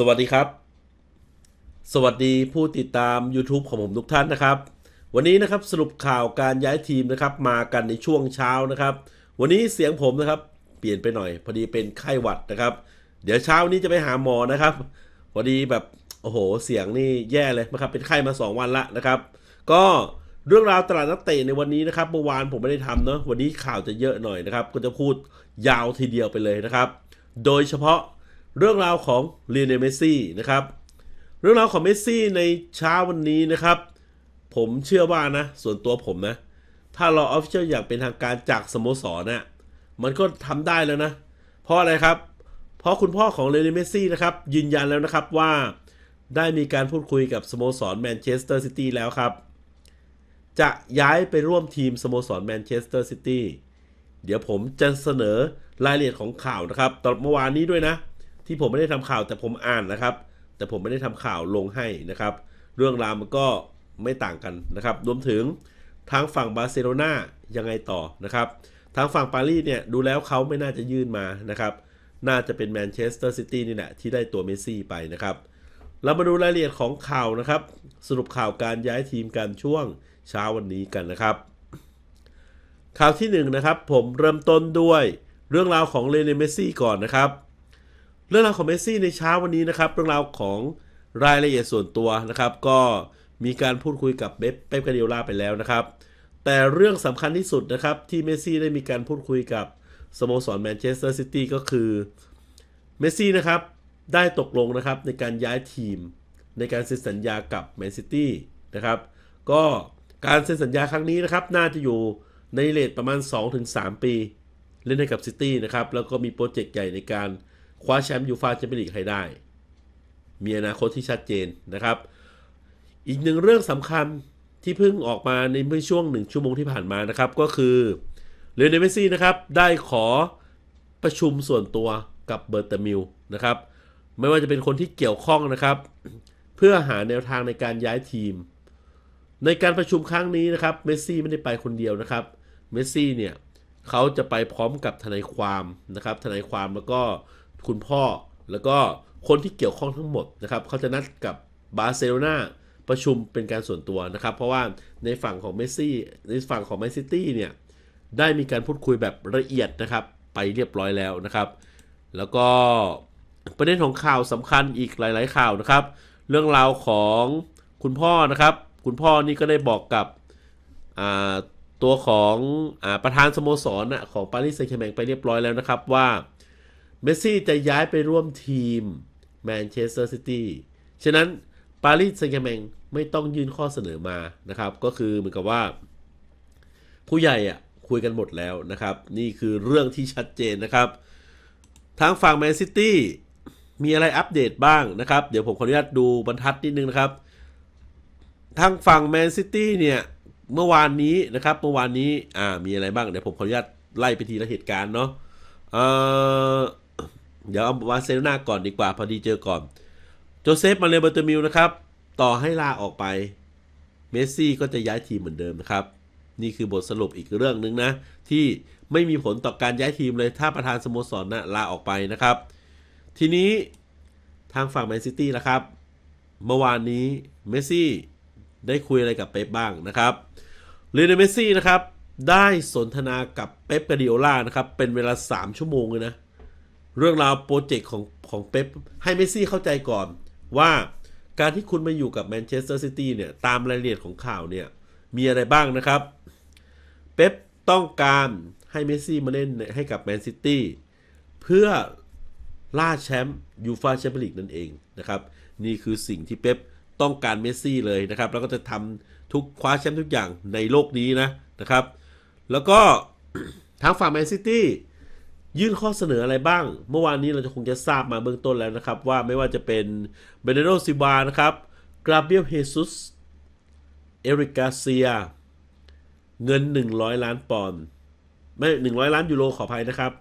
สวัสดีครับ สวัสดีผู้ติดตาม YouTube ของผมทุกท่านนะครับ วันนี้นะครับสรุปข่าวการย้ายทีมนะครับ มากันในช่วงเช้านะครับ วันนี้เสียงผมนะครับ เปลี่ยนไปหน่อย พอดีเป็นไข้หวัดนะครับ เดี๋ยวเช้านี้จะไปหาหมอนะครับ พอดีแบบโอ้โหเสียงนี่แย่เลยนะครับ เป็นไข้มา 2 วันละนะครับ ก็เรื่องราวตลาดนักเตะในวันนี้นะครับเมื่อวานผมไม่ได้ทำเนาะวันนี้ข่าวจะเยอะหน่อยนะครับ ก็จะพูดยาวทีเดียวไปเลยนะครับ โดยเฉพาะ เรื่องราวของเลียนเมสซี่นะครับ เรื่องราวของเมสซี่ในเช้าวันนี้นะครับ ผมเชื่อว่านะ ส่วนตัวผมนะ ถ้าเราออฟฟิเชียลอย่างเป็นทางการจากสโมสรนะ่ะมันก็ทำได้แล้วนะ เพราะอะไรครับ เพราะคุณพ่อของเลนเมสซี่นะครับ ยืนยันแล้วนะครับว่าได้มีการพูดคุยกับสโมสรแมนเชสเตอร์ซิตี้แล้วครับ จะย้ายไปร่วมทีมสโมสรแมนเชสเตอร์ซิตี้เดี๋ยวผมจะเสนอรายละเอียดของข่าวนะครับตอนเมื่อวานนี้ด้วยนะ ที่ผมไม่ได้ทำข่าวแต่ผมอ่านนะครับ แต่ผมไม่ได้ทำข่าวลงให้นะครับ เรื่องราวมันก็ไม่ต่างกันนะครับ รวมถึงทางฝั่งบาร์เซโลนายังไงต่อนะครับ ทางฝั่งปารีสเนี่ยดูแล้วเขาไม่น่าจะยื่นมานะครับ น่าจะเป็นแมนเชสเตอร์ซิตี้นี่แหละที่ได้ตัวเมสซี่ไปนะครับ เรามาดูรายละเอียดของข่าวนะครับ สรุปข่าวการย้ายทีมกันช่วงเช้าวันนี้กันนะครับ ข่าวที่1นนะครับผมเริ่มต้นด้วยเรื่องราวของเลเนเมสซี่ก่อนนะครับ เรื่องราวของเมสซี่ในเช้าวันนี้นะครับ เรื่องราวของรายละเอียดส่วนตัวนะครับ ก็มีการพูดคุยกับเบปเป๊ปกาเดียล่าไปแล้วนะครับ แต่เรื่องสำคัญที่สุดนะครับ ที่เมสซี่ได้มีการพูดคุยกับสโมสรแมนเชสเตอร์ซิตี้ก็คือเมสซี่นะครับได้ตกลงนะครับในการย้ายทีม ในการเซ็นสัญญากับแมนซิตี้นะครับก็การเซ็นสัญญาครั้งนี้นะครับ น่าจะอยู่ในเลทประมาณ 2-3 ปี เล่นให้กับซิตี้นะครับ แล้วก็มีโปรเจกต์ใหญ่ในการ คว้าแชมป์ยูฟาแชมเปี้ยนลีกให้ได้ มีอนาคตที่ชัดเจนนะครับ อีกหนึ่งเรื่องสำคัญที่เพิ่งออกมาในเมื่อช่วงหนึ่งชั่วโมงที่ผ่านมานะครับ ก็คือเลโอเนเมซี่นะครับ ได้ขอประชุมส่วนตัวกับเบอร์เตมิลนะครับ ไม่ว่าจะเป็นคนที่เกี่ยวข้องนะครับ เพื่อหาแนวทางในการย้ายทีม ในการประชุมครั้งนี้นะครับเมสซี่ไม่ได้ไปคนเดียวนะครับเมสซี่เนี่ยเขาจะไปพร้อมกับทนายความนะครับทนายความแล้วก็ คุณพ่อ แล้วก็คนที่เกี่ยวข้องทั้งหมดนะครับเขาจะนัดกับบาร์เซโลนาประชุมเป็นการส่วนตัวนะครับ เพราะว่าในฝั่งของเมสซี่ในฝั่งของแมนซิตี้เนี่ยได้มีการพูดคุยแบบละเอียดนะครับ ไปเรียบร้อยแล้วนะครับ แล้วก็ประเด็นของข่าวสำคัญอีกหลาย ๆ ข่าวนะครับ เรื่องราวของคุณพ่อนะครับ คุณพ่อนี่ก็ได้บอกกับตัวของอประธานสโมสรนะของปารีสแซงต์แชร์แมงไปเรียบร้อยแล้วนะครับว่า เมสซี่จะย้ายไปร่วมทีมแมนเชสเตอร์ซิตี้ ฉะนั้นปารีสแซงต์แชร์แมงไม่ต้องยื่นข้อเสนอมานะครับ ก็คือเหมือนกับว่า ผู้ใหญ่อะคุยกันหมดแล้วนะครับ นี่คือเรื่องที่ชัดเจนนะครับทางฝั่งแมนซิตี้มีอะไรอัปเดตบ้างนะครับ เดี๋ยวผมขออนุญาตดูบรรทัดนิดนึงนะครับ ทางฝั่งแมนซิตี้เนี่ยเมื่อวานนี้นะครับ เมื่อวานนี้อ่ามีอะไรบ้าง เดี๋ยวผมขออนุญาตไล่ไปทีละเหตุการณ์เนาะเอ่อ เดี๋ยวเอาบาร์เซโลนาก่อนดีกว่าพอดีเจอก่อน โจเซฟมาเลเบอร์ตมิลนะครับ ต่อให้ลาออกไป เมสซี่ก็จะย้ายทีมเหมือนเดิมนะครับ นี่คือบทสรุปอีกเรื่องหนึ่งนะ ที่ไม่มีผลต่อการย้ายทีมเลยถ้าประธานสโมสรนะลาออกไปนะครับ ทีนี้ทางฝั่งแมนซิตี้นะครับ เมื่อวานนี้เมสซี่ได้คุยอะไรกับเป๊ปบ้างนะครับเลโอเนเมสซี่นะครับได้สนทนากับเป๊ปกาดิโอล่านะครับ เป็นเวลา 3 ชั่วโมงเลยนะ เรื่องราวโปรเจกต์ของของเป๊ปให้เมสซี่เข้าใจก่อนว่าการที่คุณมาอยู่กับแมนเชสเตอร์ซิตี้เนี่ย ตามรายละเอียดของข่าวเนี่ย มีอะไรบ้างนะครับ เป๊ปต้องการให้เมสซี่มาเล่นให้กับแมนซิตี้เพื่อล่าแชมป์ยูฟาแชมเปี้ยนลีกนั่นเองนะครับ นี่คือสิ่งที่เป๊ปต้องการเมสซี่เลยนะครับ แล้วก็จะทำทุกคว้าแชมป์ทุกอย่างในโลกนี้นะนะครับ แล้วก็ทางฝั่งแมนซิตี้ ยื่นข้อเสนออะไรบ้าง เมื่อวานนี้เราจะคงจะทราบมาเบื้องต้นแล้วนะครับ ว่าไม่ว่าจะเป็นเบเนโดซิบานะครับกราเบียลเฮซุสเอริกาเซีย เงิน 100 ล้านปอนด์ไม่100ล้านยูโรขออภัยนะครับ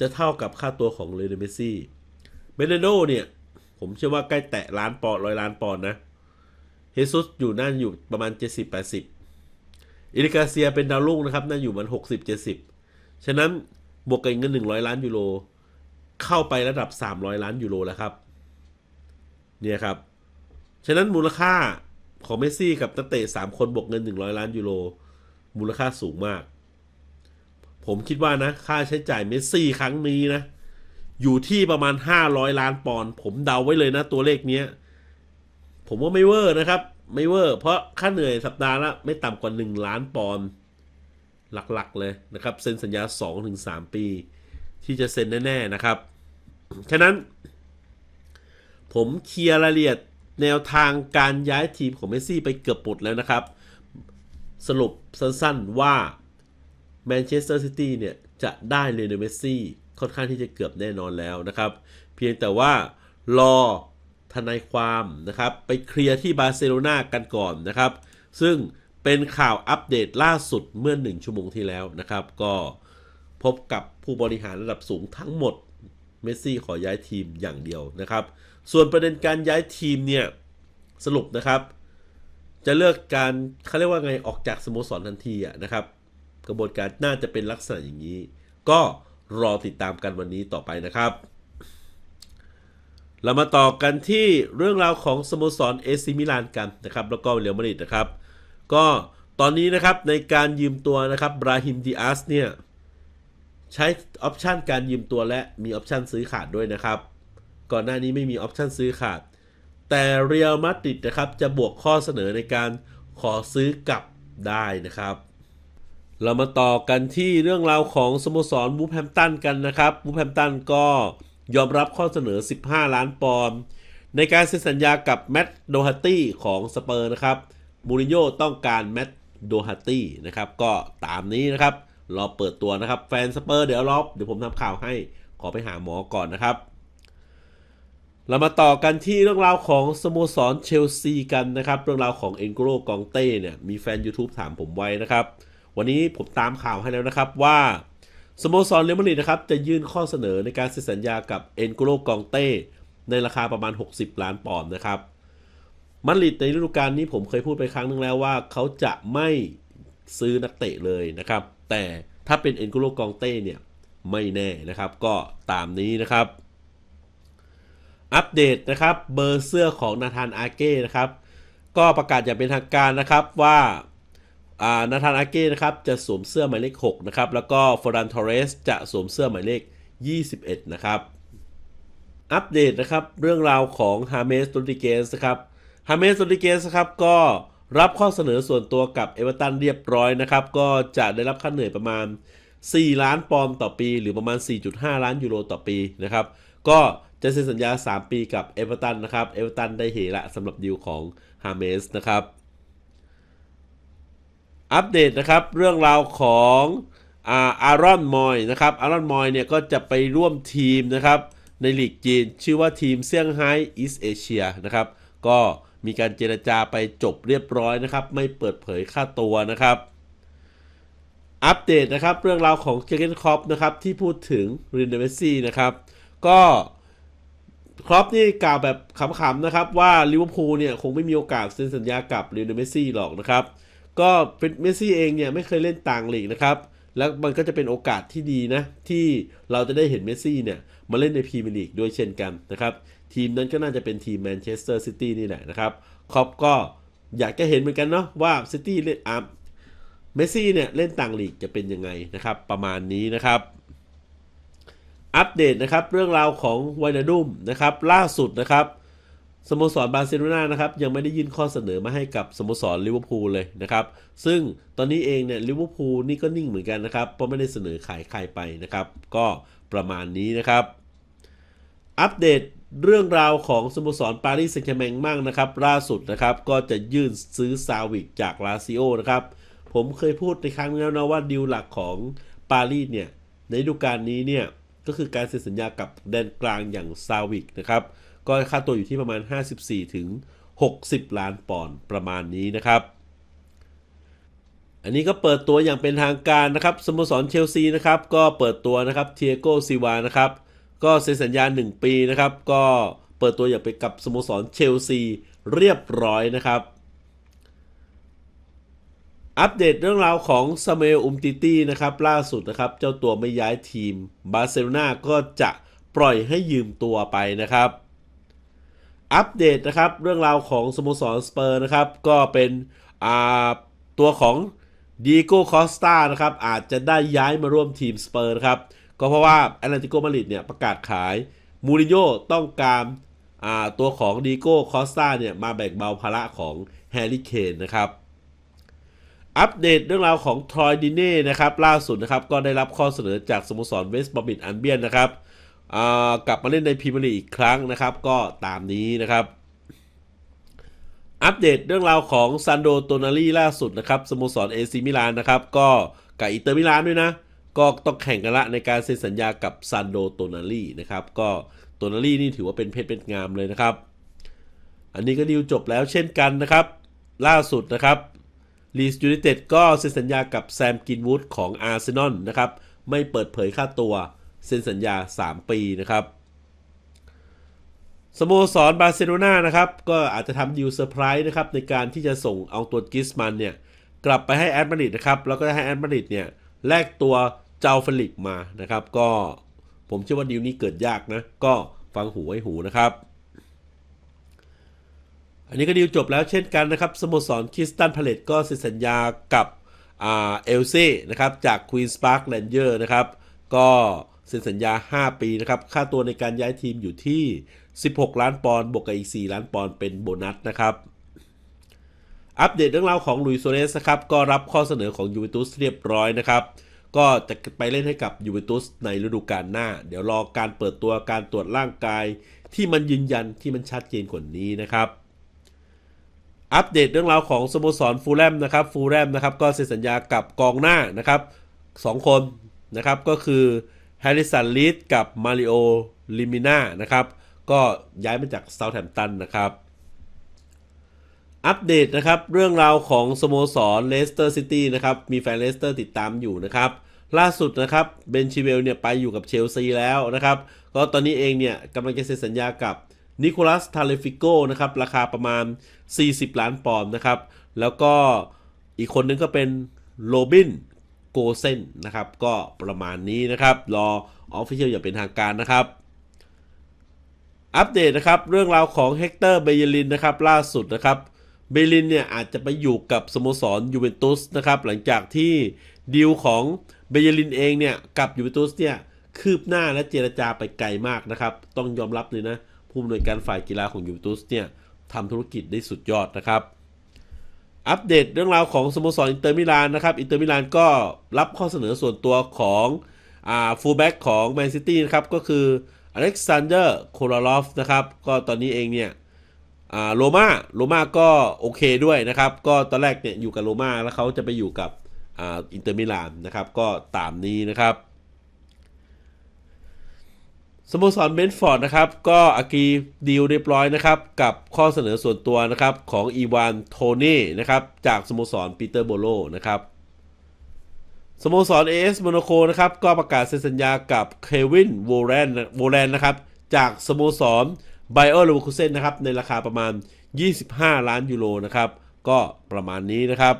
จะเท่ากับค่าตัวของเลเดเมซี่เบเนโดเนี่ย ผมเชื่อว่าใกล้แตะล้านปอนด์ร้อยล้านปอนด์นะเฮซุสอยู่นั่นอยู่ประมาณ 70-80อิริกาเซียเป็นดาวรุ่งนะครับ น่าอยู่มัน 60-70 ฉะนั้น บวกกับเงิน100ล้านยูโรเข้าไประดับ300ล้านยูโรแล้วครับ เนี่ยครับ ฉะนั้นมูลค่าของเมสซี่กับนักเตะ3คนบวกเงิน100ล้านยูโรมูลค่าสูงมาก ผมคิดว่านะ ค่าใช้จ่ายเมสซี่ครั้งนี้นะ อยู่ที่ประมาณ500ล้านปอนด์ผมเดาไว้เลยนะตัวเลขเนี้ย ผมว่าไม่เวอร์นะครับ ไม่เวอร์ เพราะค่าเหนื่อยสัปดาห์ละไม่ต่ำกว่า1ล้านปอนด์ หลักๆเลยนะครับเซ็นสัญญา 2-3 ปี ที่จะเซ็นแน่ๆนะครับ ฉะนั้น ผมเคลียร์รายละเอียดแนวทางการย้ายทีมของเมสซี่ไปเกือบหมดแล้วนะครับ สรุปสั้นๆว่าแมนเชสเตอร์ซิตี้เนี่ยจะได้เลโอเนเมสซี่ค่อนข้างที่จะเกือบแน่นอนแล้วนะครับ เพียงแต่ว่ารอทนายความนะครับ ไปเคลียร์ที่บาร์เซโลนากันก่อนนะครับ ซึ่ง เป็นข่าวอัปเดตล่าสุดเมื่อ1ชั่วโมงที่แล้วนะครับ ก็พบกับผู้บริหารระดับสูงทั้งหมด เมสซี่ขอย้ายทีมอย่างเดียวนะครับ ส่วนประเด็นการย้ายทีมเนี่ย สรุปนะครับ จะเลือกการเขาเรียกว่าไงออกจากสโมสรทันทีนะครับ กระบวนการน่าจะเป็นลักษณะอย่างนี้ ก็รอติดตามกันวันนี้ต่อไปนะครับ เรามาต่อกันที่เรื่องราวของสโมสรเอซิมิลานกันนะครับ แล้วก็เรอัลมาดริดนะครับ ก็ตอนนี้นะครับในการยืมตัวนะครับบราฮิมดิอาสเนี่ย ใช้ออปชันการยืมตัวและมีออปชันซื้อขาดด้วยนะครับ ก่อนหน้านี้ไม่มีออปชันซื้อขาด แต่เรียลมาดริดนะครับจะบวกข้อเสนอในการขอซื้อกลับได้นะครับ เรามาต่อกันที่เรื่องราวของสโมสรบูแฮมตันกันนะครับบูแฮมตันก็ยอมรับข้อเสนอ 15 ล้านปอนด์ในการเซ็นสัญญากับแมตต์โดฮัตตี้ของสเปอร์นะครับ มูรินโญ่ต้องการแมตต์โดฮัตตี้นะครับก็ตามนี้นะครับ รอเปิดตัวนะครับ แฟนสเปอร์เดี๋ยวรอบเดี๋ยวผมทำข่าวให้ขอไปหาหมอก่อนนะครับ เรามาต่อกันที่เรื่องราวของสโมสรเชลซีกันนะครับ เรื่องราวของเอ็นโกโรกองเต้เนี่ยมีแฟน YouTube ถามผมไว้นะครับ วันนี้ผมตามข่าวให้แล้วนะครับว่าสโมสรเรอัลมาดริดนะครับจะยื่นข้อเสนอในการเซ็นสัญญากับเอ็นโกโรกองเต้ในราคาประมาณ 60 ล้านปอนด์นะครับ มาดริดในฤดูกาลนี้ผมเคยพูดไปครั้งนึงแล้วว่าเขาจะไม่ซื้อนักเตะเลยนะครับ แต่ถ้าเป็นเอ็นโกโรกองเต้เนี่ยไม่แน่นะครับ ก็ตามนี้นะครับ อัปเดตนะครับ เบอร์เสื้อของนาธานอาเก้นะครับ ก็ประกาศอย่างเป็นทางการนะครับว่านาธานอาเก้นะครับจะสวมเสื้อหมายเลข 6 นะครับ แล้วก็ฟอรันทอเรสจะสวมเสื้อหมายเลข 21 นะครับ อัปเดตนะครับ เรื่องราวของฮาเมสโรดิเกสครับ ฮาเมสโรดิเกสครับก็รับข้อเสนอส่วนตัวกับเอเวอร์ตันเรียบร้อยนะครับ ก็จะได้รับค่าเหนื่อยประมาณ 4 ล้านปอนด์ต่อปี หรือประมาณ 4.5 ล้านยูโรต่อปีนะครับ ก็จะเซ็นสัญญา 3 ปีกับเอเวอร์ตันนะครับ เอเวอร์ตันได้เหละสำหรับดีลของฮาเมสนะครับ อัปเดตนะครับเรื่องราวของอารอนมอยนะครับ อารอนมอยเนี่ยก็จะไปร่วมทีมนะครับในลีกจีน ชื่อว่าทีมเซี่ยงไฮ้อีสเอเชียนะครับ ก็ มีการเจรจาไปจบเรียบร้อยนะครับ ไม่เปิดเผยค่าตัวนะครับ อัปเดตนะครับ เรื่องราวของเจเกนคอปนะครับ ที่พูดถึงรินเดเมซี่นะครับ ก็ครอปนี่กล่าวแบบขำๆนะครับ ว่าลิเวอร์พูลเนี่ย คงไม่มีโอกาสเซ็นสัญญากับลิเดเมซี่หรอกนะครับ ก็เป็นเมสซี่เองเนี่ย ไม่เคยเล่นต่างลีกนะครับแล้วมันก็จะเป็นโอกาสที่ดีนะ ที่เราจะได้เห็นเมสซี่เนี่ย มาเล่นในพรีเมียร์ลีกด้วยเช่นกันนะครับ ทีมนั้นก็น่าจะเป็นทีมแมนเชสเตอร์ซิตี้นี่แหละนะครับครอปก็อยากจะเห็นเหมือนกันเนาะว่าซิตี้เล่นอ่าเมสซี่เนี่ยเล่นต่างลีกจะเป็นยังไงนะครับ ประมาณนี้นะครับ อัปเดตนะครับเรื่องราวของไวนาดุมนะครับ ล่าสุดนะครับสโมสรบาร์เซโลนานะครับยังไม่ได้ยื่นข้อเสนอมาให้กับสโมสรลิเวอร์พูลเลยนะครับ ซึ่งตอนนี้เองเนี่ยลิเวอร์พูลนี่ก็นิ่งเหมือนกันนะครับเพราะไม่ได้เสนอขายใครไปนะครับ ก็ประมาณนี้นะครับ อัปเดต เรื่องราวของสโมสรปารีสแซงต์แชร์แมงมั่งนะครับ ล่าสุดนะครับ ก็จะยื่นซื้อซาวิกจากลาซิโอนะครับ ผมเคยพูดในครั้งแล้วนะว่าดีลหลักของปารีสเนี่ย ในฤดูกาลนี้เนี่ย ก็คือการเซ็นสัญญากับแดนกลางอย่างซาวิกนะครับ ก็ค่าตัวอยู่ที่ประมาณ 54 ถึง 60 ล้านปอนด์ประมาณนี้นะครับอันนี้ก็เปิดตัวอย่างเป็นทางการนะครับสโมสรเชลซีนะครับ ก็เปิดตัวนะครับเทียโกซิวานะครับ ก็เซ็นสัญญา 1 ปีนะครับ ก็เปิดตัวอย่างเป็นกับสโมสรเชลซีเรียบร้อยนะครับ อัปเดตเรื่องราวของซาเมลอุมติตี้นะครับ ล่าสุดนะครับ เจ้าตัวไม่ย้ายทีมบาร์เซโลนาก็จะปล่อยให้ยืมตัวไปนะครับ อัปเดตนะครับเรื่องราวของสโมสรสเปอร์นะครับ ก็เป็นอาตัวของดีโก้คอสตานะครับ อาจจะได้ย้ายมาร่วมทีมสเปอร์นะครับ ก็เพราะว่าแอตเลติโกมาดริดเนี่ยประกาศขายมูรินโญ่ต้องการาตัวของดีโก้คอสตาเนี่ยมาแบ่งเบาภาระของแฮร์รี่เคนนะครับอัปเดตเรื่องราวของทรอยดิเน่นะครับล่าสุดนะครับก็ได้รับข้อเสนอจากสโมสรเวสต์บอมบิดอันเบียนนะครับกลับมาเล่นในพรีเมียร์ลีกอีกครั้งนะครับ ก็ตามนี้นะครับ อัปเดตเรื่องราวของซันโดโตนารีล่าสุดนะครับสโมสรเอซิมิลานนะครับก็กับอินเตอร์มิลานด้วยนะ ก็ต้องแข่งกันละในการเซ็นสัญญากับซันโดโตนารีนะครับ ก็โตนารีนี่ถือว่าเป็นเพชรเป็นงามเลยนะครับ อันนี้ก็ดีลจบแล้วเช่นกันนะครับ ล่าสุดนะครับลีสยู n นเต็ดก็เซ็นสัญญากับแซมกินวูดของอาร์เซนอลนะครับ ไม่เปิดเผยค่าตัวเซ็นสัญญา 3 ปีนะครับสโมสรบาร์เซโลนานะครับ ก็อาจจะทำดีลเซอร์ไพรส์นะครับในการที่จะส่งเอาตัวกิสมันเนี่ย กลับไปให้แอดมาริดนะครับ แล้วก็ให้แอดมาริดเนี่ย แลกตัว เจ้าฟลิกมานะครับ ก็ผมเชื่อว่าดีลนี้เกิดยากนะ ก็ฟังหูไว้หูนะครับ อันนี้ก็ดีลจบแล้วเช่นกันนะครับ สโมสรคริสตันพาเลตก็เซ็นสัญญากับเอลซี่นะครับจากควีนสปาร์คแลนเจอร์นะครับก็เซ็นสัญญา 5 ปีนะครับ ค่าตัวในการย้ายทีมอยู่ที่ 16 ล้านปอนด์บวกกับอีก 4 ล้านปอนด์เป็นโบนัสนะครับ อัปเดตเรื่องราวของลุยส์โซเรสนะครับ ก็รับข้อเสนอของยูเวนตุสเรียบร้อยนะครับ ก็จะไปเล่นให้กับยูเวนตุสในฤดูกาลหน้า เดี๋ยวรอการเปิดตัวการตรวจร่างกาย ที่มันยืนยันที่มันชัดเจนกว่านี้นะครับอัปเดตเรื่องราวของสโมสรฟูลแลมนะครับฟูลแลมนะครับก็เซ็นสัญญากับกองหน้านะครับสองคนนะครับก็คือแฮร์ริสันลีดกับมาริโอลิมิน่านะครับก็ย้ายมาจากเซาท์แฮมป์ตันนะครับอัปเดตนะครับเรื่องราวของสโมสรเลสเตอร์ซิตี้นะครับมีแฟนเลสเตอร์ติดตามอยู่นะครับ ล่าสุดนะครับเบนชิเวลเนี่ยไปอยู่กับเชลซีแล้วนะครับ ก็ตอนนี้เองเนี่ยกำลังจะเซ็นสัญญากับนิโคลัสทาเลฟิโกนะครับ ราคาประมาณ 40 ล้านปอนด์นะครับ แล้วก็อีกคนนึงก็เป็นโรบินโกเซนนะครับ ก็ประมาณนี้นะครับ รอออฟฟิเชียลอย่างเป็นทางการนะครับ อัปเดตนะครับ เรื่องราวของเฮกเตอร์เบเยลินนะครับ ล่าสุดนะครับเบลินเนี่ยอาจจะไปอยู่กับสโมสรยูเวนตุสนะครับ หลังจากที่ดีลของ เบเยลินเองเนี่ยกับยูเวนตุสเนี่ยคืบหน้าและเจรจาไปไกลมากนะครับ ต้องยอมรับเลยนะผู้อำนวยการฝ่ายกีฬาของยูเวนตุสเนี่ยทำธุรกิจได้สุดยอดนะครับ อัปเดตเรื่องราวของสโมสรอินเตอร์มิลานนะครับอินเตอร์มิลานก็รับข้อเสนอส่วนตัวของอ่าฟูลแบ็กของแมนซิตี้นะครับก็คืออเล็กซานเดอร์โคลาลอฟนะครับก็ตอนนี้เองเนี่ยอ่าโรมาโรมาก็โอเคด้วยนะครับ ก็ตอนแรกเนี่ยอยู่กับโรมาแล้วเขาจะไปอยู่กับ อ่าอินเตอร์มิลานนะครับก็ตามนี้นะครับสโมสรเบนฟอร์ดนะครับก็อากีดีลเรียบร้อยนะครับกับข้อเสนอส่วนตัวนะครับของอีวานโทเน่นะครับจากสโมสรปีเตอร์โบโลนะครับสโมสรเอสโมนาโคนะครับก็ประกาศเซ็นสัญญากับเควินโวแรนโวแรนนะครับจากสโมสรไบเออร์ลูคูเซนนะครับในราคาประมาณ 25 ล้านยูโรนะครับก็ประมาณนี้นะครับ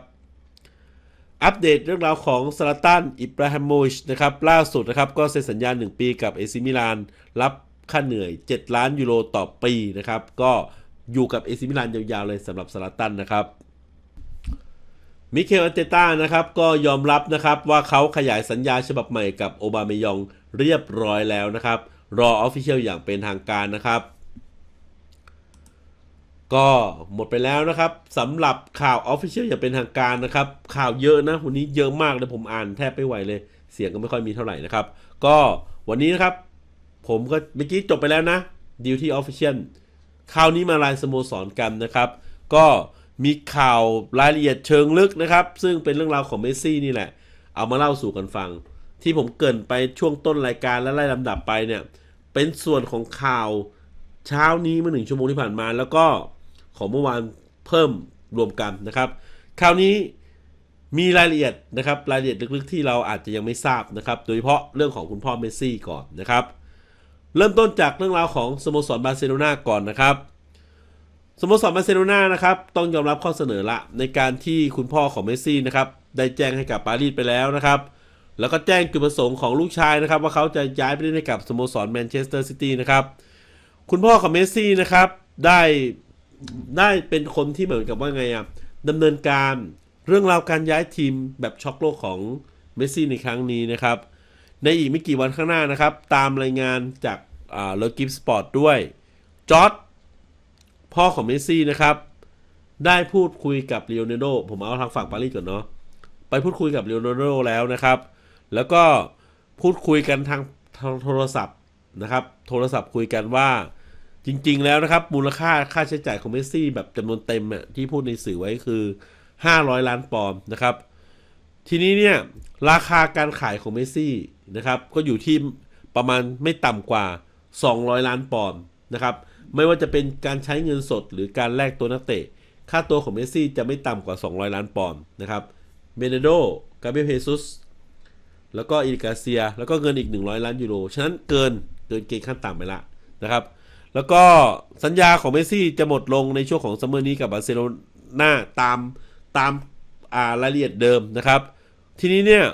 อัปเดตเรื่องราวของซาลาตันอิบราฮิโมวิชนะครับล่าสุดนะครับก็เซ็นสัญญา 1 ปีกับเอซิมิลาน รับค่าเหนื่อย 7 ล้านยูโรต่อปีนะครับ ก็อยู่กับเอซิมิลานยาวๆเลยสำหรับซาลาตันนะครับมิเคลอันเตต้านะครับก็ยอมรับนะครับว่าเขาขยายสัญญาฉบับใหม่กับโอบามายองเรียบร้อยแล้วนะครับ รอออฟฟิเชียลอย่างเป็นทางการนะครับ ก็หมดไปแล้วนะครับสำหรับข่าวออฟฟิเชียลอย่างเป็นทางการนะครับ ข่าวเยอะนะ วันนี้เยอะมากเลยผมอ่านแทบไม่ไหวเลย เสียงก็ไม่ค่อยมีเท่าไหร่นะครับ ก็วันนี้นะครับ ผมก็เมื่อกี้จบไปแล้วนะดีลที่ออฟฟิเชียลคราวนี้มาลายสโมสรกันนะครับ ก็มีข่าวรายละเอียดเชิงลึกนะครับ ซึ่งเป็นเรื่องราวของเมสซี่นี่แหละ เอามาเล่าสู่กันฟัง ที่ผมเกินไปช่วงต้นรายการและไล่ลำดับไปเนี่ยเป็นส่วนของข่าวเช้านี้เมื่อหนึ่งชั่วโมงที่ผ่านมาแล้วก็ ของเมื่อวานเพิ่มรวมกันนะครับ คราวนี้มีรายละเอียดนะครับรายละเอียดลึกๆที่เราอาจจะยังไม่ทราบนะครับโดยเฉพาะเรื่องของคุณพ่อเมสซี่ก่อนนะครับ เริ่มต้นจากเรื่องราวของสโมสรบาร์เซโลนาก่อนนะครับสโมสรบาร์เซโลนานะครับต้องยอมรับข้อเสนอละในการที่คุณพ่อของเมสซี่นะครับได้แจ้งให้กับปารีสไปแล้วนะครับ แล้วก็แจ้งจุดประสงค์ของลูกชายนะครับ ว่าเขาจะย้ายไปเล่นให้กับสโมสรแมนเชสเตอร์ซิตี้นะครับคุณพ่อของเมสซี่นะครับได้ ได้เป็นคนที่เหมือนกับว่าไงอะดำเนินการเรื่องราวการย้ายทีมแบบช็อกโลกของเมสซี่ในครั้งนี้นะครับ ในอีกไม่กี่วันข้างหน้านะครับ ตามรายงานจากอ่าเลกิฟสปอร์ตด้วยจอร์ดพ่อของเมสซี่นะครับ ได้พูดคุยกับเลโอนาร์โดผมเอาทางฝั่งปารีสก่อนเนาะไปพูดคุยกับเลโอนาร์โดแล้วนะครับ แล้วก็พูดคุยกันทางทางโทรศัพท์นะครับ โทรศัพท์คุยกันว่า จริง ๆ แล้วนะครับ มูลค่าค่าใช้จ่ายของเมสซี่แบบจำนวนเต็มอะที่พูดในสื่อไว้คือ 500 ล้านปอนด์นะครับ ทีนี้เนี่ย ราคาการขายของเมสซี่นะครับก็อยู่ที่ประมาณไม่ต่ำกว่า 200 ล้านปอนด์นะครับ ไม่ว่าจะเป็นการใช้เงินสดหรือการแลกตัวนักเตะ ค่าตัวของเมสซี่จะไม่ต่ำกว่า 200 ล้านปอนด์นะครับเบเนโดกาเบยลเฮซุสแล้วก็อิริกาเซีย แล้วก็เงินอีก 100 ล้านยูโร ฉะนั้นเกินเกินเกณฑ์ขั้นต่ำไปละนะครับ แล้วก็สัญญาของเมสซี่จะหมดลงในช่วงของซัมเมอร์นี้กับบาร์เซโลนาตามตามอ่ารายละเอียดเดิมนะครับ ทีนี้เนี่ย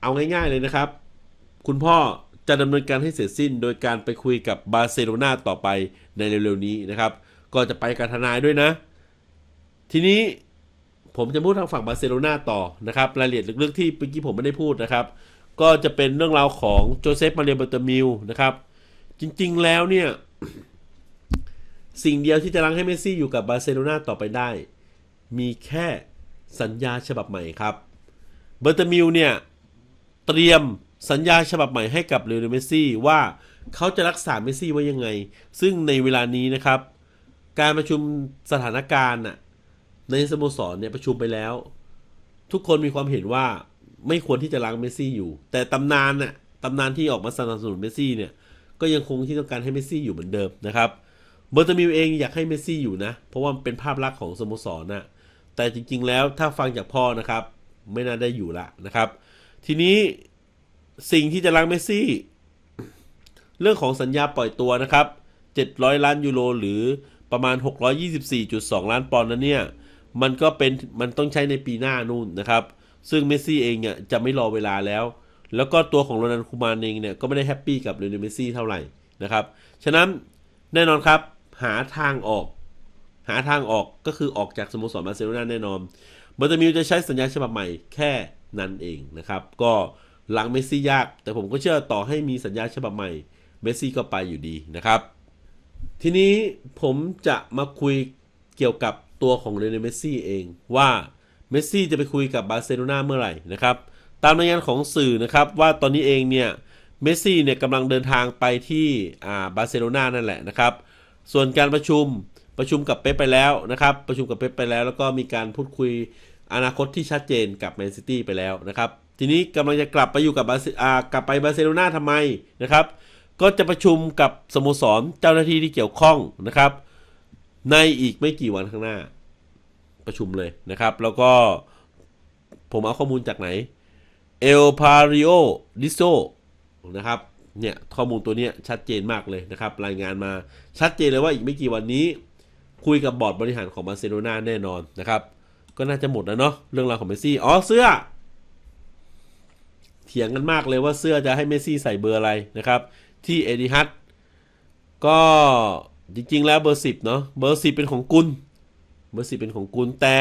เอาง่ายๆเลยนะครับ คุณพ่อจะดำเนินการให้เสร็จสิ้น โดยการไปคุยกับบาร์เซโลนาต่อไปในเร็วๆนี้นะครับ ก็จะไปกับทนายด้วยนะ ทีนี้ผมจะพูดทางฝั่งบาร์เซโลนาต่อนะครับ รายละเอียดลึกๆที่เมื่อกี้ผมไม่ได้พูดนะครับ ก็จะเป็นเรื่องราวของโจเซฟมาเรียเบอร์ตมิลนะครับ จริง ๆ แล้วเนี่ย สิ่งเดียวที่จะรังให้เมสซี่อยู่กับบาร์เซโลนาต่อไปได้ มีแค่สัญญาฉบับใหม่ครับ เบอร์ตมิลเนี่ย เตรียมสัญญาฉบับใหม่ให้กับเลโอเนเมสซี่ว่าเขาจะรักษาเมสซี่ไว้ยังไง ซึ่งในเวลานี้นะครับ การประชุมสถานการณ์น่ะในสโมสรเนี่ยประชุมไปแล้ว ทุกคนมีความเห็นว่าไม่ควรที่จะล้างเมสซี่อยู่ แต่ตำนานน่ะตำนานที่ออกมาสนับสนุนเมสซี่เนี่ย ก็ยังคงที่ต้องการให้เมสซี่อยู่เหมือนเดิมนะครับเบอร์ตมิลเองอยากให้เมสซี่อยู่นะ เพราะว่ามันเป็นภาพลักษณ์ของสโมสรนะแต่จริง ๆ แล้วถ้าฟังจากพ่อนะครับ ไม่น่าได้อยู่ละนะครับ ทีนี้สิ่งที่จะล้างเมสซี่ เรื่องของสัญญาปล่อยตัวนะครับ 700 ล้านยูโรหรือประมาณ 624.2 ล้านปอนด์นั้นเนี่ย มันก็เป็นมันต้องใช้ในปีหน้านู่นนะครับ ซึ่งเมสซี่เองเนี่ยจะไม่รอเวลาแล้ว แล้วก็ตัวของโรนัลคูมานเองเนี่ยก็ไม่ได้แฮปปี้กับเลโอเนเมสซี่เท่าไหร่นะครับ ฉะนั้นแน่นอนครับหาทางออก หาทางออกก็คือออกจากสโมสรบาร์เซโลนาแน่นอนเบอร์ตมิลจะใช้สัญญาฉบับใหม่แค่นั้นเองนะครับ ก็หลังเมสซี่ยาก แต่ผมก็เชื่อต่อให้มีสัญญาฉบับใหม่เมสซี่ก็ไปอยู่ดีนะครับ ทีนี้ผมจะมาคุยเกี่ยวกับตัวของเลโอเนเมสซี่เองว่าเมสซี่จะไปคุยกับบาร์เซโลนาเมื่อไหร่นะครับ ตามรายงานของสื่อนะครับว่าตอนนี้เองเนี่ยเมสซี่เนี่ยกำลังเดินทางไปที่อ่าบาร์เซโลนานั่นแหละนะครับ ส่วนการประชุมประชุมกับเป๊ปไปแล้วนะครับ ประชุมกับเป๊ปไปแล้ว แล้วก็มีการพูดคุยอนาคตที่ชัดเจนกับแมนซิตี้ไปแล้วนะครับ ทีนี้กำลังจะกลับไปอยู่กับบาร์เซอ่ากลับไปบาร์เซโลนาทำไมนะครับ ก็จะประชุมกับสโมสรเจ้าหน้าที่ที่เกี่ยวข้องนะครับ ในอีกไม่กี่วันข้างหน้า ประชุมเลยนะครับ แล้วก็ผมเอาข้อมูลจากไหน เอลพาริโอดิโซนะครับ เนี่ย ข้อมูลตัวนี้ชัดเจนมากเลยนะครับ รายงานมาชัดเจนเลยว่าอีกไม่กี่วันนี้ คุยกับบอร์ดบริหารของบาร์เซโลนาแน่นอนนะครับ ก็น่าจะหมดแล้วเนาะเรื่องราวของเมสซี่ อ๋อ เสื้อ เถียงกันมากเลยว่าเสื้อจะให้เมสซี่ใส่เบอร์อะไรนะครับ ที่เอดิฮัตก็จริงๆ แล้วเบอร์สิบเนาะเบอร์สิบเป็นของกุลเบอร์สิบเป็นของกุลแต่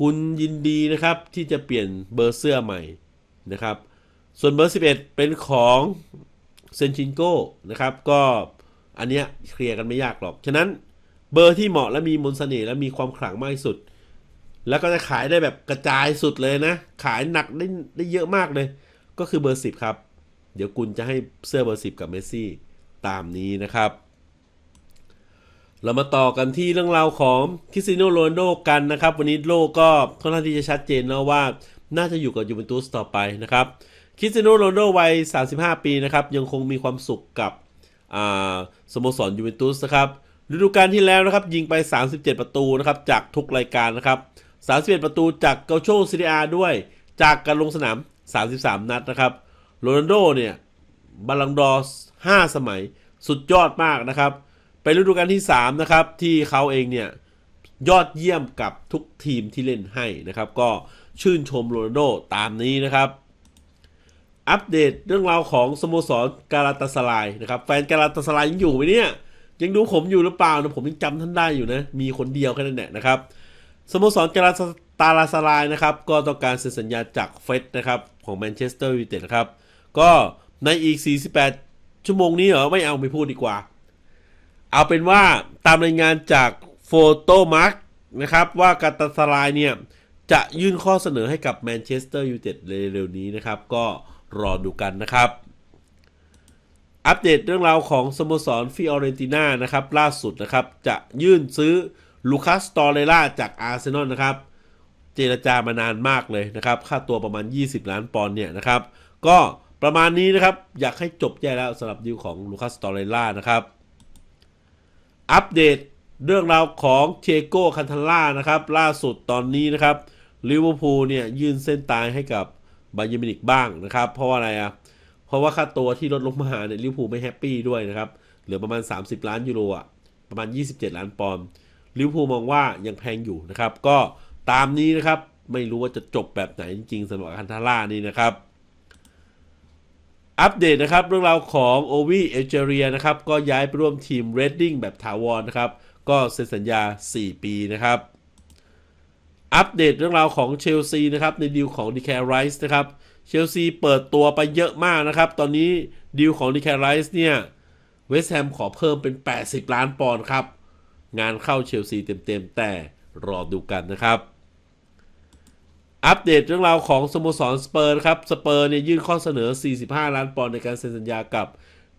กุลยินดีนะครับที่จะเปลี่ยนเบอร์เสื้อใหม่นะครับ ส่วนเบอร์ 11 เป็นของเซนชินโก้นะครับ ก็อันเนี้ยเคลียร์กันไม่ยากหรอก ฉะนั้นเบอร์ที่เหมาะและมีมนต์เสน่ห์และมีความขลังมากที่สุด แล้วก็จะขายได้แบบกระจายสุดเลยนะ ขายหนักได้ได้เยอะมากเลย ก็คือเบอร์ 10 ครับ เดี๋ยวกุลจะให้เสื้อเบอร์ 10 กับเมสซี่ตามนี้นะครับ เรามาต่อกันที่เรื่องราวของคริสตียโนโรนโดกันนะครับ วันนี้โลกก็ค่อนข้างที่จะชัดเจนแล้วว่า น่าจะอยู่กับยูเวนตุสต่อไปนะครับคริสตียโนโรนโดวัย 35 ปีนะครับยังคงมีความสุขกับสโมสรยูเวนตุสนะครับฤดูกาลที่แล้วนะครับยิงไป 37 ประตูนะครับจากทุกรายการนะครับ 31 ประตูจากเกาโชซิเรียด้วย จากการลงสนาม 33 นัดนะครับโรนัลโดเนี่ยบาลังดอร์5สมัยสุดยอดมากนะครับ เป็นฤดูกาลที่ 3 นะครับ ที่เขาเองเนี่ย ยอดเยี่ยมกับทุกทีมที่เล่นให้นะครับ ก็ชื่นชมโรนัลโดตามนี้นะครับ อัปเดตเรื่องราวของสโมสรกาลาตาสลายนะครับ แฟนกาลาตาสลายยังอยู่ไหมเนี่ยยังดูผมอยู่หรือเปล่านะผมยังจำท่านได้อยู่นะ มีคนเดียวแค่นั้นแหละนะครับสโมสรกาลาตาลาสลายนะครับ ก็ต้องการเซ็นสัญญาจากเฟสนะครับ ของแมนเชสเตอร์ยูไนเต็ดนะครับ ก็ในอีก 48 ชั่วโมงนี้เหรอไม่เอาไม่พูดดีกว่า เอาเป็นว่าตามรายงานจากโฟโตมาร์กนะครับว่ากาตาสลายเนี่ย จะยื่นข้อเสนอให้กับแมนเชสเตอร์ยูไนเต็ดเร็วๆนี้นะครับ ก็รอดูกันนะครับ อัปเดตเรื่องราวของสโมสรฟิออเรนติน่านะครับ ล่าสุดนะครับ จะยื่นซื้อลูคัสตอเรล่าจากอาร์เซนอลนะครับ เจรจามานานมากเลยนะครับ ค่าตัวประมาณ 20 ล้านปอนด์เนี่ยนะครับ ก็ประมาณนี้นะครับ อยากให้จบแย่แล้วสำหรับดีลของลูคัสตอเรล่านะครับ อัปเดตเรื่องราวของเชโก้คันทันล่านะครับ ล่าสุดตอนนี้นะครับลิเวอร์พูลเนี่ยยื่นเส้นตายให้กับบาเยร์มินิกบ้างนะครับ เพราะว่าอะไรอะเพราะว่าค่าตัวที่ลดลงมาเนี่ยลิเวอร์พูลไม่แฮปปี้ด้วยนะครับ เหลือประมาณ 30 ล้านยูโรอะประมาณ 27 ล้านปอนด์ลิเวอร์พูลมองว่ายังแพงอยู่นะครับ ก็ตามนี้นะครับ ไม่รู้ว่าจะจบแบบไหนจริงๆสำหรับคันทาร่านี่นะครับ อัปเดตนะครับเรื่องราวของโอวีเอเจเรียนะครับก็ย้ายไปร่วมทีมเรดดิ้งแบบถาวรนะครับ ก็เซ็นสัญญา 4 ปีนะครับ อัปเดตเรื่องราวของเชลซีนะครับในดีลของดีแคร์ไรส์นะครับเชลซีเปิดตัวไปเยอะมากนะครับ ตอนนี้ดีลของดีแคร์ไรส์เนี่ยเวสต์แฮมขอเพิ่มเป็น 80 ล้านปอนด์ครับ งานเข้าเชลซีเต็มๆ แต่รอดูกันนะครับ อัปเดตเรื่องราวของสโมสรสเปอร์ครับ สเปอร์เนี่ยยื่นข้อเสนอ 45 ล้านปอนด์ในการเซ็นสัญญากับ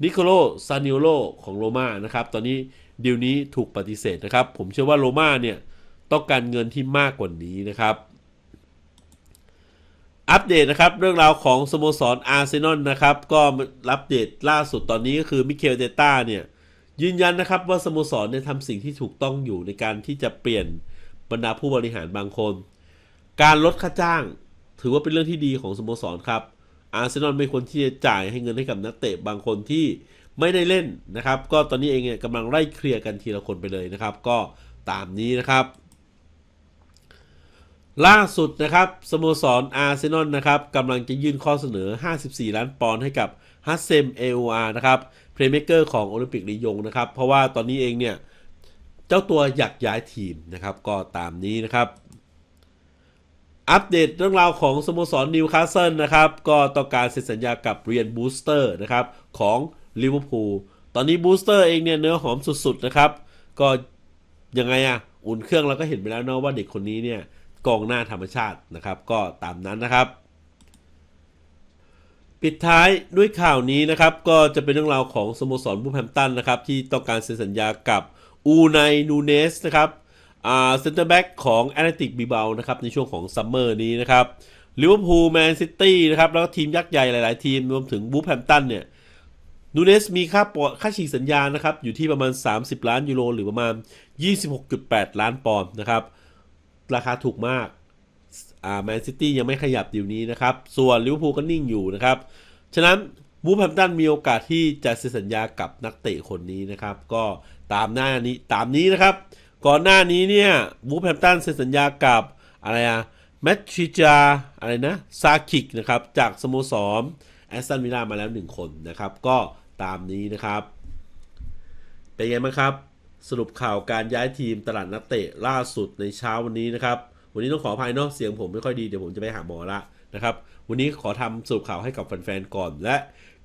นิโคโลซานิโอโลของโรม่านะครับ ตอนนี้ดีลนี้ถูกปฏิเสธนะครับ ผมเชื่อว่าโรม่าเนี่ยต้องการเงินที่มากกว่านี้นะครับ อัปเดตนะครับ เรื่องราวของสโมสรอาร์เซนอลนะครับ ก็รับเดตล่าสุดตอนนี้ก็คือมิเคลเดต้าเนี่ยยืนยันนะครับว่าสโมสรเนี่ยทำสิ่งที่ถูกต้องอยู่ในการที่จะเปลี่ยนบรรดาผู้บริหารบางคน การลดค่าจ้าง ถือว่าเป็นเรื่องที่ดีของสโมสรครับ อาร์เซนอลไม่ควรที่จะจ่ายให้เงินให้กับนักเตะบางคนที่ไม่ได้เล่นนะครับ ก็ตอนนี้เองเนี่ยกำลังไล่เคลียร์กันทีละคนไปเลยนะครับ ก็ตามนี้นะครับ ล่าสุดนะครับสโมสรอาร์เซนอลนะครับกำลังจะยื่นข้อเสนอ 54 ล้านปอนด์ให้กับฮัสเซมเอโออาร์นะครับเพลย์เมเกอร์ของโอลิมปิกลียงนะครับ เพราะว่าตอนนี้เองเนี่ย เจ้าตัวอยากย้ายทีมนะครับ ก็ตามนี้นะครับ อัปเดตเรื่องราวของสโมสรนิวคาสเซิลนะครับ ก็ต้องการเซ็นสัญญากับเรียนบูสเตอร์นะครับของลิเวอร์พูลตอนนี้บูสเตอร์เองเนี่ยเนื้อหอมสุดๆนะครับ ก็ยังไงอะอุ่นเครื่องเราก็เห็นไปแล้วเนาะว่าเด็กคนนี้เนี่ยกองหน้าธรรมชาตินะครับ ก็ตามนั้นนะครับ ปิดท้ายด้วยข่าวนี้นะครับ ก็จะเป็นเรื่องราวของสโมสรบูแฮมตันนะครับ ที่ต้องการเซ็นสัญญากับอูไนนูเนสนะครับ อ่าเซนเตอร์แบ็กของแอตเลติกบีเบลนะครับในช่วงของซัมเมอร์นี้นะครับลิเวอร์พูลแมนซิตี้นะครับแล้วก็ทีมยักษ์ใหญ่หลาย ๆ ทีมรวมถึงบูแฮมตันเนี่ยนูเนสมีค่าปอค่าฉีกสัญญานะครับอยู่ที่ประมาณ 30 ล้านยูโรหรือประมาณ 26.8 ล้านปอนด์นะครับ ราคาถูกมากอ่าแมนซิตี้ยังไม่ขยับดีลนี้นะครับ ส่วนลิเวอร์พูลก็นิ่งอยู่นะครับ ฉะนั้นบูฟแฮมตันมีโอกาสที่จะเซ็นสัญญากับนักเตะคนนี้นะครับ ก็ตามหน้านี้ตามนี้นะครับ ก่อนหน้านี้เนี่ยบูฟแฮมตันเซ็นสัญญากับอะไรอะแมทชิจาอะไรนะซาคิกนะครับ จากสโมสรแอสตันวิลล่ามาแล้วหนึ่งคนนะครับ ก็ตามนี้นะครับ เป็นไงบ้างครับ สรุปข่าวการย้ายทีมตลาดนักเตะล่าสุดในเช้าวันนี้นะครับ วันนี้ต้องขออภัยเนาะเสียงผมไม่ค่อยดีเดี๋ยวผมจะไปหาหมอละนะครับ วันนี้ขอทำสรุปข่าวให้กับแฟนๆก่อน และ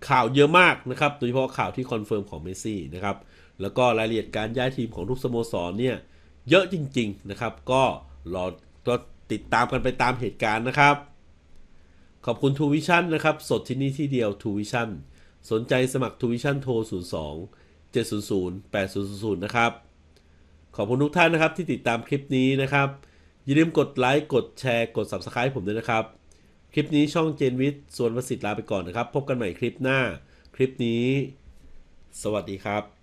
ข่าวเยอะมากนะครับโดยเฉพาะข่าวที่คอนเฟิร์มของเมสซี่นะครับแล้วก็รายละเอียดการย้ายทีมของทุกสโมสรเนี่ย เยอะจริง ๆนะครับ ก็รอก็ติดตามกันไปตามเหตุการณ์นะครับ ขอบคุณทูวิชั่นนะครับ สดที่นี่ที่เดียวทูวิชั่นสนใจสมัครทูวิชั่นโทร 02 700 8000 นะครับ ขอบคุณทุกท่านนะครับที่ติดตามคลิปนี้นะครับ อย่าลืมกดไลค์ กดแชร์ กด Subscribe ผมด้วยนะครับ คลิปนี้ช่องเจนวิทย์ส่วนประสิทธิ์ลาไปก่อนนะครับ พบกันใหม่คลิปหน้า คลิปนี้ สวัสดีครับ